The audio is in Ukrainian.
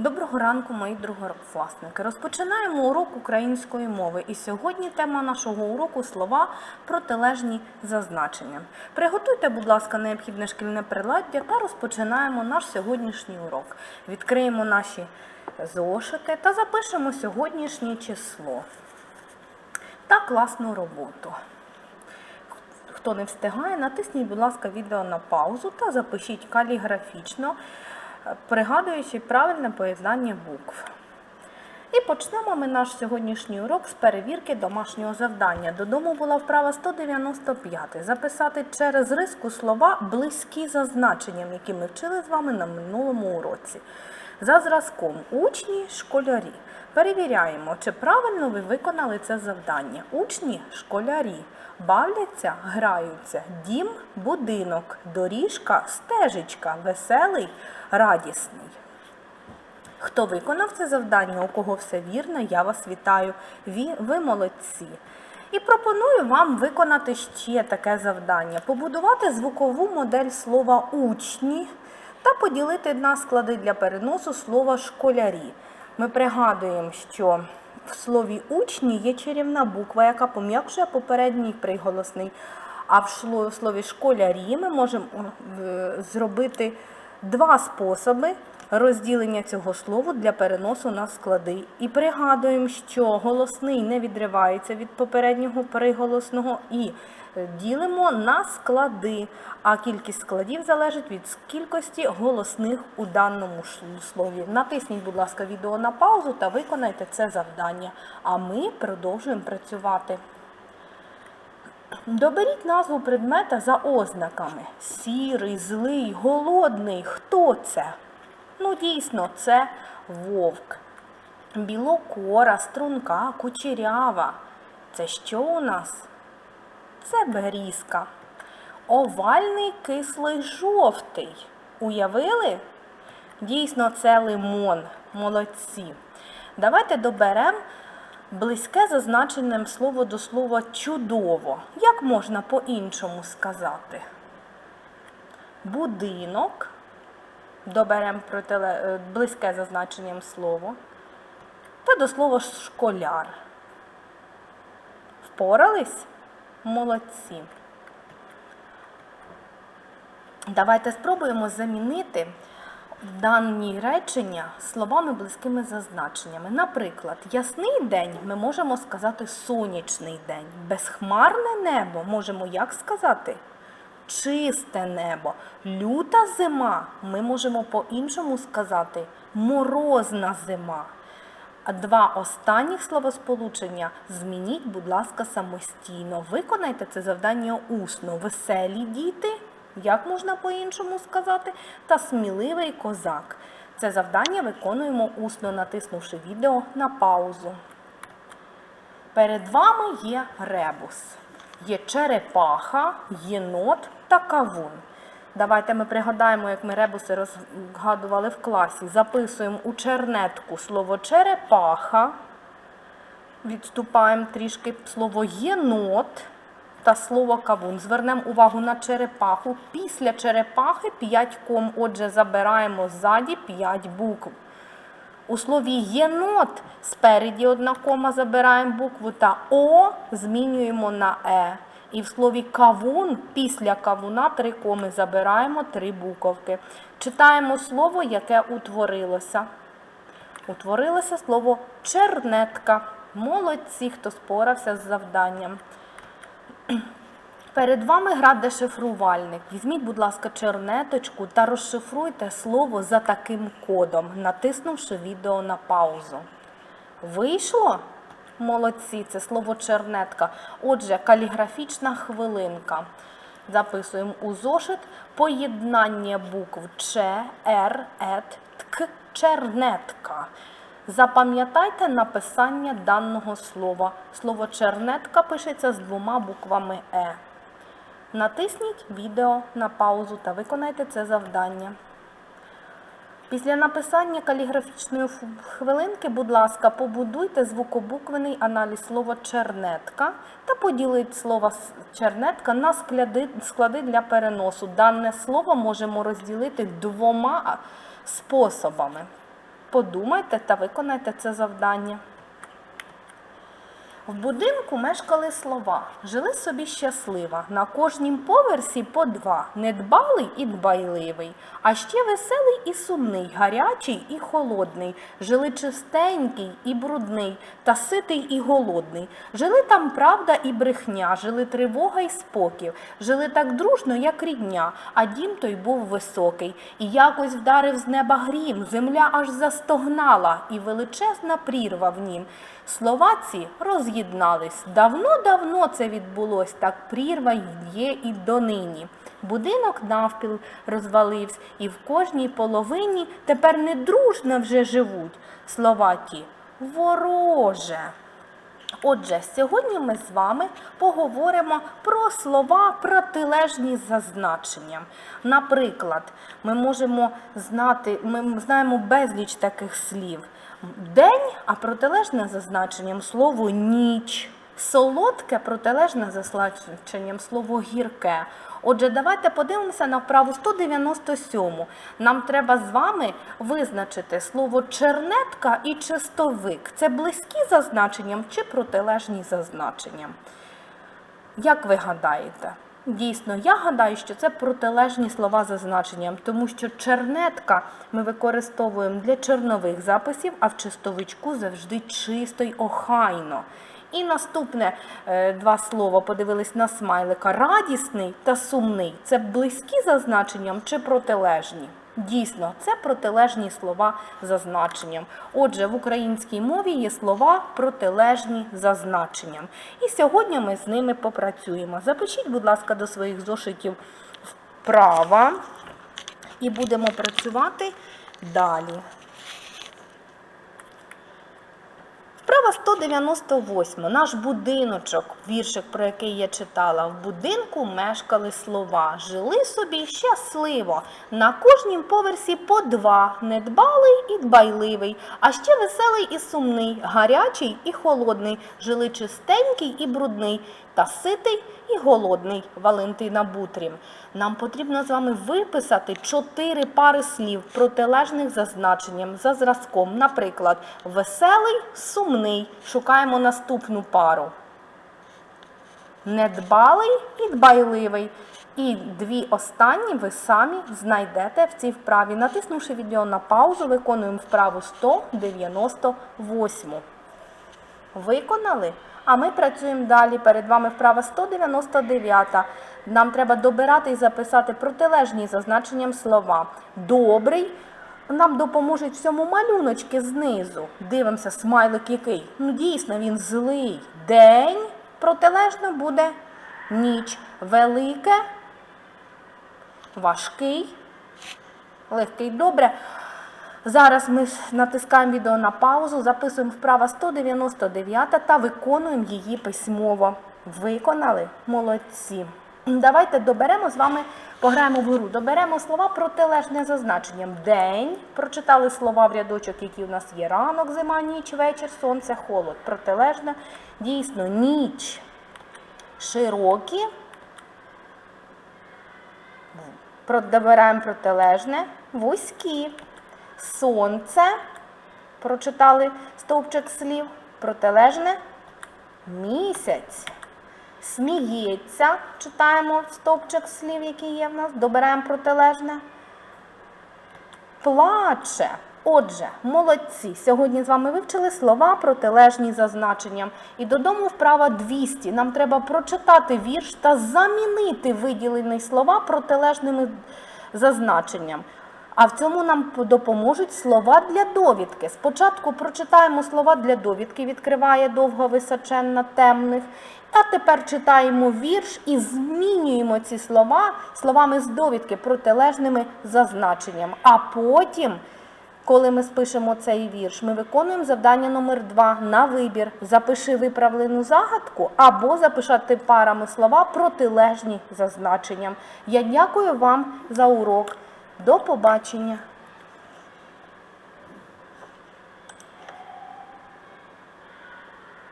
Доброго ранку, мої другокласники. Розпочинаємо урок української мови. І сьогодні тема нашого уроку слова протилежні за значенням. Приготуйте, будь ласка, необхідне шкільне приладдя та розпочинаємо наш сьогоднішній урок. Відкриємо наші зошити та запишемо сьогоднішнє число та класну роботу. Хто не встигає, натисніть, будь ласка, відео на паузу та запишіть каліграфічно, пригадуючи правильне поєднання букв. І почнемо ми наш сьогоднішній урок з перевірки домашнього завдання. Додому була вправа 195. Записати через риску слова близькі за значенням, які ми вчили з вами на минулому уроці. За зразком учні, школярі. Перевіряємо, чи правильно ви виконали це завдання. Учні, школярі. Бавляться, граються, дім, будинок, доріжка, стежечка, веселий, радісний. Хто виконав це завдання, у кого все вірно, я вас вітаю. Ви, ви молодці. І пропоную вам виконати ще таке завдання: побудувати звукову модель слова учні та поділити на склади для переносу слова школярі. Ми пригадуємо, що в слові учні є чарівна буква, яка пом'якшує попередній приголосний. А в слові школярі ми можемо е, зробити два способи розділення цього слова для переносу на склади. І пригадуємо, що голосний не відривається від попереднього приголосного і ділимо на склади, а кількість складів залежить від кількості голосних у даному слові. Натисніть, будь ласка, відео на паузу та виконайте це завдання. А ми продовжуємо працювати. Доберіть назву предмета за ознаками. Сірий, злий, голодний. Хто це? Ну, дійсно, це вовк. Білокора, струнка, кучерява. Це що у нас? Це берізка. Овальний кислий жовтий. Уявили? Дійсно, це лимон. Молодці. Давайте доберемо близьке за значенням слово до слова чудово. Як можна по-іншому сказати? Будинок. Доберемо протиле... е, близьке за значенням слово. Та до слова школяр. Впорались? Молодці. Давайте спробуємо замінити дані речення словами близькими за значеннями. Наприклад, ясний день ми можемо сказати сонячний день. Безхмарне небо можемо як сказати? Чисте небо. Люта зима ми можемо по-іншому сказати морозна зима. А два останніх словосполучення змініть, будь ласка, самостійно. Виконайте це завдання усно. Веселі діти, як можна по-іншому сказати, та сміливий козак. Це завдання виконуємо усно, натиснувши відео на паузу. Перед вами є ребус. Є черепаха, єнот та кавун. Давайте ми пригадаємо, як ми ребуси розгадували в класі. Записуємо у чернетку слово черепаха. Відступаємо трішки слово єнот та слово кавун. Звернемо увагу на черепаху. Після черепахи 5 ком. Отже, забираємо ззаді 5 букв. У слові єнот спереді одна кома забираємо букву та О змінюємо на Е. І в слові кавун після кавуна три коми забираємо три буковки. Читаємо слово, яке утворилося. Утворилося слово чернетка. Молодці, хто спорався з завданням. Перед вами гра дешифрувальник. Візьміть, будь ласка, чернеточку та розшифруйте слово за таким кодом, натиснувши відео на паузу. Вийшло? Молодці, це слово чернетка. Отже, каліграфічна хвилинка. Записуємо у зошит поєднання букв Ч, Р, Ет, Тк, чернетка. Запам'ятайте написання даного слова. Слово чернетка пишеться з двома буквами Е. Натисніть відео на паузу та виконайте це завдання. Після написання каліграфічної хвилинки, будь ласка, побудуйте звукобуквений аналіз слова чернетка та поділіть слово чернетка на склади, для переносу. Дане слово можемо розділити двома способами. Подумайте та виконайте це завдання. В будинку мешкали слова. Жили собі щаслива. На кожнім поверсі по два. Недбалий і дбайливий. А ще веселий і сумний, гарячий і холодний. Жили чистенький і брудний, та ситий і голодний. Жили там правда і брехня, жили тривога і спокій. Жили так дружно, як рідня, а дім той був високий. І якось вдарив з неба грім, земля аж застогнала, і величезна прірва в нім. Слова ці роз'єднались. Давно-давно це відбулось, так прірва є і донині. Будинок навпіл розвалився, і в кожній половині тепер недружно вже живуть. Слова ті вороже. Отже, сьогодні ми з вами поговоримо про слова протилежні за значенням. Наприклад, ми можемо знати, ми знаємо безліч таких слів. День, а протилежне за значенням слово ніч. Солодке протилежне за значенням слово гірке. Отже, давайте подивимося на вправу 197. Нам треба з вами визначити слово чернетка і чистовик. Це близькі за значенням чи протилежні за значенням? Як ви гадаєте? Дійсно, я гадаю, що це протилежні слова за значенням, тому що чернетка ми використовуємо для чорнових записів, а в чистовичку завжди чисто й охайно. І наступне е, два слова подивились на смайлика радісний та сумний. Це близькі за значенням чи протилежні? Дійсно, це протилежні слова за значенням. Отже, в українській мові є слова протилежні за значенням. І сьогодні ми з ними попрацюємо. Запишіть, будь ласка, до своїх зошитів вправа і будемо працювати далі. Вправа 198. Наш будиночок, віршик, про який я читала. В будинку мешкали слова. Жили собі щасливо. На кожнім поверсі по два. Недбалий і дбайливий, а ще веселий і сумний, гарячий і холодний. Жили чистенький і брудний, та ситий і голодний Валентина Бутрім. Нам потрібно з вами виписати чотири пари слів, протилежних за значенням, за зразком. Наприклад, веселий, сумний. Шукаємо наступну пару. Недбалий і дбайливий. І дві останні ви самі знайдете в цій вправі. Натиснувши відео на паузу, виконуємо вправу 198. Виконали? А ми працюємо далі. Перед вами вправа 199. Нам треба добирати і записати протилежні за значенням слова. Добрий. Нам допоможуть в цьому малюночки знизу. Дивимося, смайлик який. Ну, дійсно, він злий. День протилежно буде ніч. Велике, важкий, легкий. Добре. Зараз ми натискаємо відео на паузу, записуємо вправа 199 та виконуємо її письмово. Виконали? Молодці. Давайте доберемо з вами, пограємо в гру. Доберемо слова протилежне за значенням. День. Прочитали слова в рядочок, які у нас є. Ранок, зима, ніч, вечір, сонце, холод. Протилежне. Дійсно, ніч. Широкі. Добираємо протилежне. Вузькі. Сонце. Прочитали стовпчик слів. Протилежне. Місяць. Сміється. Читаємо стовпчик слів, який є в нас. Добираємо протилежне. Плаче. Отже, молодці. Сьогодні з вами вивчили слова протилежні за значенням. І додому вправа 200. Нам треба прочитати вірш та замінити виділені слова протилежними за значенням. А в цьому нам допоможуть слова для довідки. Спочатку прочитаємо слова для довідки, відкриває довго височенна темних. А тепер читаємо вірш і змінюємо ці слова словами з довідки протилежними за значенням. А потім, коли ми спишемо цей вірш, ми виконуємо завдання номер 2 на вибір. Запиши виправлену загадку або запишати парами слова протилежні за значенням. Я дякую вам за урок. До побачення!